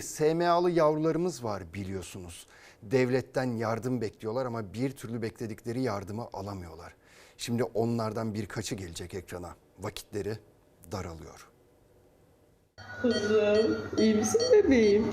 SMA'lı yavrularımız var biliyorsunuz. Devletten yardım bekliyorlar ama bir türlü bekledikleri yardımı alamıyorlar. Şimdi onlardan birkaçı gelecek ekrana. Vakitleri daralıyor. Kuzum, iyi misin bebeğim?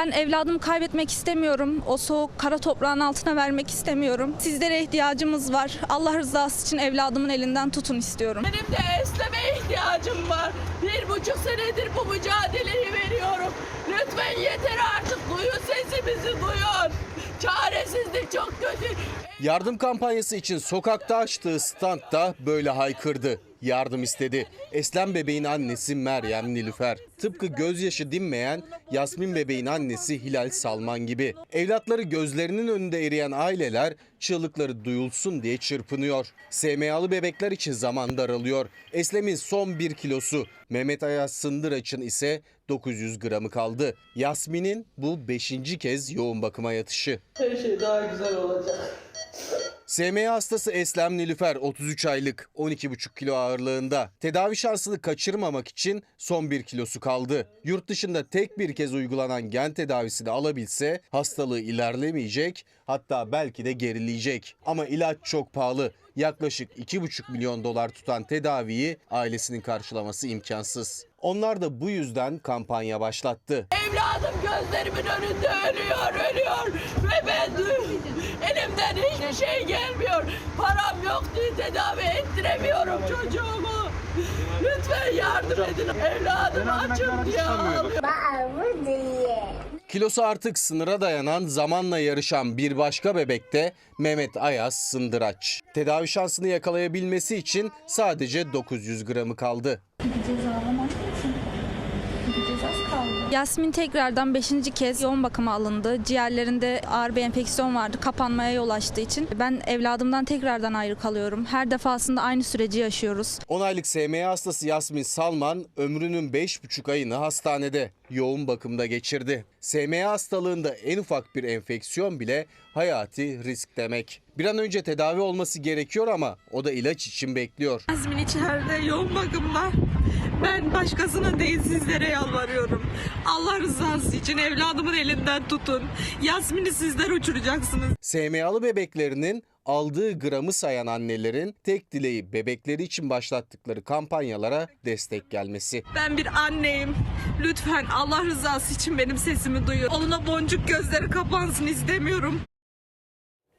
Ben evladımı kaybetmek istemiyorum. O soğuk kara toprağın altına vermek istemiyorum. Sizlere ihtiyacımız var. Allah rızası için evladımın elinden tutun istiyorum. Benim de esnemeye ihtiyacım var. Bir buçuk senedir bu mücadeleyi veriyorum. Lütfen yeter artık duyun sesimizi duyun. Çaresizlik çok kötü. Yardım kampanyası için sokakta açtığı standta böyle haykırdı. Yardım istedi. Eslem bebeğin annesi Meryem Nilüfer. Tıpkı gözyaşı dinmeyen Yasmin bebeğin annesi Hilal Salman gibi. Evlatları gözlerinin önünde eriyen aileler çığlıkları duyulsun diye çırpınıyor. SMA'lı bebekler için zaman daralıyor. Eslem'in son bir kilosu, Mehmet Ayaz Sındıraç'ın ise 900 gramı kaldı. Yasmin'in bu beşinci kez yoğun bakıma yatışı. Her şey daha güzel olacak. SMA hastası Eslem Nilüfer 33 aylık 12,5 kilo ağırlığında. Tedavi şansını kaçırmamak için son 1 kilosu kaldı. Yurt dışında tek bir kez uygulanan gen tedavisini alabilse hastalığı ilerlemeyecek hatta belki de gerileyecek. Ama ilaç çok pahalı. Yaklaşık 2,5 milyon dolar tutan tedaviyi ailesinin karşılaması imkansız. Onlar da bu yüzden kampanya başlattı. Evladım gözlerimin önünde ölüyor, ölüyor. Ve ben elimden hiçbir şey gelmiyor. Param yok diye tedavi ettiremiyorum çocuğumu. Lütfen yardım edin. Evladım açım diye ağlıyor. Kilosu artık sınıra dayanan zamanla yarışan bir başka bebekte Mehmet Ayaz Sındıraç. Tedavi şansını yakalayabilmesi için sadece 900 gramı kaldı. Yasmin tekrardan 5. kez yoğun bakıma alındı. Ciğerlerinde ağır bir enfeksiyon vardı. Kapanmaya yol açtığı için. Ben evladımdan tekrardan ayrı kalıyorum. Her defasında aynı süreci yaşıyoruz. 10 aylık SMA hastası Yasmin Salman ömrünün 5,5 ayını hastanede yoğun bakımda geçirdi. SMA hastalığında en ufak bir enfeksiyon bile hayati risk demek. Bir an önce tedavi olması gerekiyor ama o da ilaç için bekliyor. Yasmin içeride yoğun bakımda. Ben başkasına değil sizlere yalvarıyorum. Allah rızası için evladımın elinden tutun. Yasmin'i sizler uçuracaksınız. SMA'lı bebeklerinin aldığı gramı sayan annelerin tek dileği bebekleri için başlattıkları kampanyalara destek gelmesi. Ben bir anneyim. Lütfen Allah rızası için benim sesimi duyun. Onunla boncuk gözleri kapansın istemiyorum.